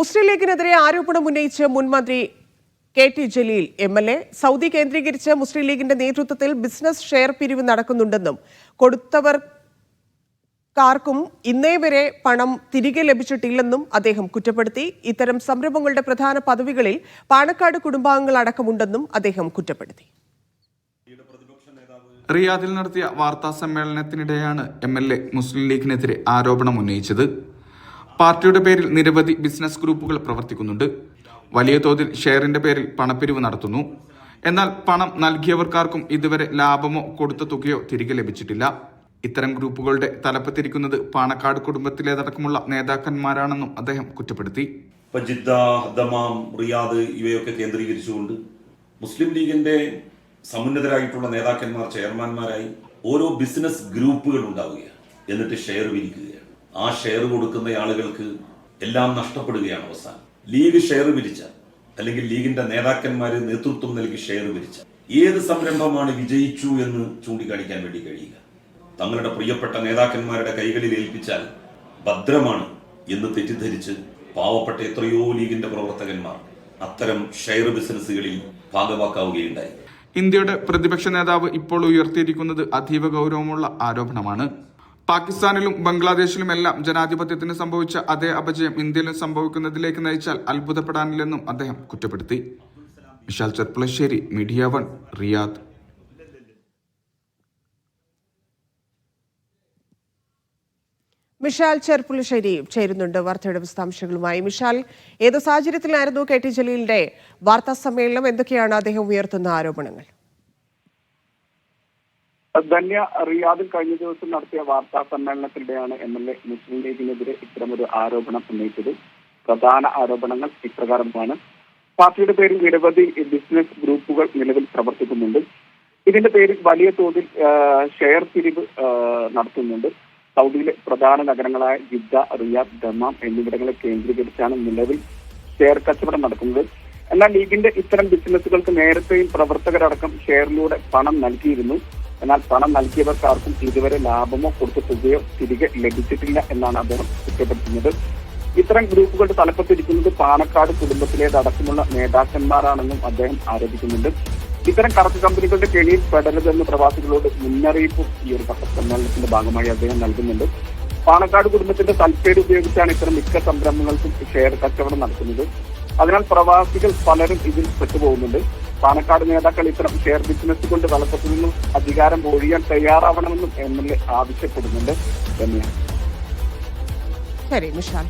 മുസ്ലിം ലീഗിനെതിരെ ആരോപണം ഉന്നയിച്ച് മുൻമന്ത്രി K T Jaleel M L A Saudi കേന്ദ്രീകരിച്ച് മുസ്ലിം ലീഗിന്റെ നേതൃത്വത്തിൽ ബിസിനസ് ഷെയർ പിരിവ് നടക്കുന്നുണ്ടെന്നും കൊടുത്തവർക്കാർക്കും ഇന്നേ വരെ പണം തിരികെ ലഭിച്ചിട്ടില്ലെന്നും അദ്ദേഹം കുറ്റപ്പെടുത്തി. ഇത്തരം സംരംഭങ്ങളുടെ പ്രധാന പദവികളിൽ പാണക്കാട് കുടുംബാംഗങ്ങൾ അടക്കമുണ്ടെന്നും അദ്ദേഹം കുറ്റപ്പെടുത്തി. റിയാദിൽ നടത്തിയ വാർത്താ സമ്മേളനത്തിനിടെയാണ് എം എൽ എ മുസ്ലിം ലീഗിനെതിരെ ആരോപണം ഉന്നയിച്ചത്. പാർട്ടിയുടെ പേരിൽ നിരവധി ബിസിനസ് ഗ്രൂപ്പുകൾ പ്രവർത്തിക്കുന്നുണ്ട്. വലിയ തോതിൽ ഷെയറിന്റെ പേരിൽ പണപ്പിരിവ് നടത്തുന്നു. എന്നാൽ പണം നൽകിയവർക്കാർക്കും ഇതുവരെ ലാഭമോ കൊടുത്ത തുകയോ തിരികെ ലഭിച്ചിട്ടില്ല. ഇത്തരം ഗ്രൂപ്പുകളുടെ തലപ്പത്തിരിക്കുന്നത് പാണക്കാട് കുടുംബത്തിലേതടക്കമുള്ള നേതാക്കന്മാരാണെന്നും അദ്ദേഹം കുറ്റപ്പെടുത്തി. ജിദ്ദ റിയാദ് ഇവയൊക്കെ കേന്ദ്രീകരിച്ചുകൊണ്ട് മുസ്ലിം ലീഗിന്റെ സമുന്നതരായിട്ടുള്ള നേതാക്കന്മാർ ചെയർമാൻമാരായി ഓരോ ബിസിനസ് ഗ്രൂപ്പുകൾ ഉണ്ടാവുകയാണ്. എന്നിട്ട് ഷെയർ വിരിക്കുകയാണ്. ആ ഷെയർ കൊടുക്കുന്ന ആളുകൾക്ക് എല്ലാം നഷ്ടപ്പെടുകയാണ് അവസാനം. ലീഗ് ഷെയർ വിരിച്ച അല്ലെങ്കിൽ ലീഗിന്റെ നേതാക്കന്മാര് നേതൃത്വം നൽകി ഷെയർ വിരിച്ച ഏത് സംരംഭമാണ് വിജയിച്ചു എന്ന് ചൂണ്ടിക്കാണിക്കാൻ വേണ്ടി കഴിയുക? തങ്ങളുടെ പ്രിയപ്പെട്ട നേതാക്കന്മാരുടെ കൈകളിൽ ഏൽപ്പിച്ചാൽ ഭദ്രമാണ് എന്ന് തെറ്റിദ്ധരിച്ച് പാവപ്പെട്ട എത്രയോ ലീഗിന്റെ പ്രവർത്തകന്മാർ അത്തരം ഷെയർ ബിസിനസ്സുകളിൽ ഭാഗവാക്കാവുകയുണ്ടായി. ഇന്ത്യയുടെ പ്രതിപക്ഷ നേതാവ് ഇപ്പോൾ ഉയർത്തിയിരിക്കുന്നത് അതീവ ഗൗരവമുള്ള ആരോപണമാണ്. പാകിസ്ഥാനിലും ബംഗ്ലാദേശിലുമെല്ലാം ജനാധിപത്യത്തിന് സംഭവിച്ച അതേ അപജയം ഇന്ത്യയിലും സംഭവിക്കുന്നതിലേക്ക് നയിച്ചാൽ അത്ഭുതപ്പെടാനില്ലെന്നും അദ്ദേഹം കുറ്റപ്പെടുത്തി. Vishal Cherpulassery media one Riyadh. Mishal ചേരുന്നുണ്ട് വാർത്തയുടെ മിഷാൽ ജലീലിന്റെ വാർത്താ സമ്മേളനം? അദ്ദേഹം ഉയർത്തുന്ന ആരോപണങ്ങൾ? ധന്യ റിയാദിൽ കഴിഞ്ഞ ദിവസം നടത്തിയ വാർത്താ സമ്മേളനത്തിനിടെയാണ് എം എൽ എ മുസ്ലിം ലീഗിനെതിരെ ഇത്തരമൊരു ആരോപണം ഉന്നയിച്ചത്. പ്രധാന ആരോപണങ്ങൾ ഇപ്രകാരമാണ്. പാർട്ടിയുടെ പേരിൽ നിരവധി ബിസിനസ് ഗ്രൂപ്പുകൾ നിലവിൽ പ്രവർത്തിക്കുന്നുണ്ട്. ഇതിന്റെ പേരിൽ വലിയ തോതിൽ ഷെയർ തിരിവ് നടത്തുന്നുണ്ട്. സൗദിയിലെ പ്രധാന നഗരങ്ങളായ ജിദ്ദ റിയാദ് ദമാം എന്നിവിടങ്ങളെ കേന്ദ്രീകരിച്ചാണ് നിലവിൽ ഷെയർ കച്ചവടം നടക്കുന്നത്. എന്നാൽ ലീഗിന്റെ ഇത്തരം ബിസിനസ്സുകൾക്ക് നേരത്തെയും പ്രവർത്തകരടക്കം ഷെയറിലൂടെ പണം നൽകിയിരുന്നു. എന്നാൽ പണം നൽകിയവർക്കാർക്കും ഇതുവരെ ലാഭമോ കൊടുത്ത തുകയോ തിരികെ ലഭിച്ചിട്ടില്ല എന്നാണ് അദ്ദേഹം കുറ്റപ്പെടുത്തുന്നത്. ഇത്തരം ഗ്രൂപ്പുകളുടെ തലപ്പത്തിരിക്കുന്നത് പാണക്കാട് കുടുംബത്തിലേതടക്കമുള്ള നേതാക്കന്മാരാണെന്നും അദ്ദേഹം ആരോപിക്കുന്നുണ്ട്. ഇത്തരം കറക്ക് കമ്പനികളുടെ കെണിയിൽ പെടരുതെന്ന് പ്രവാസികളോട് മുന്നറിയിപ്പ് ഈ ഒരു പത്രസമ്മേളനത്തിന്റെ ഭാഗമായി അദ്ദേഹം നൽകുന്നുണ്ട്. പാണക്കാട് കുടുംബത്തിന്റെ തൽപ്പേര് ഉപയോഗിച്ചാണ് ഇത്തരം മിക്ക സംരംഭങ്ങൾക്കും ഷെയർ കച്ചവടം നടത്തുന്നത്. അതിനാൽ പ്രവാസികൾ പലരും ഇതിൽ പെട്ടുപോകുന്നുണ്ട്. പാണക്കാട് നേതാക്കൾ ഇത്തരം ഷെയർ ബിസിനസ് കൊണ്ട് തലപ്പത്തിൽ നിന്നും അധികാരം ഒഴിയാൻ തയ്യാറാവണമെന്നും എം എൽ എ ആവശ്യപ്പെടുന്നുണ്ട്. തന്നെയാണ് ശരി മിഷാൽ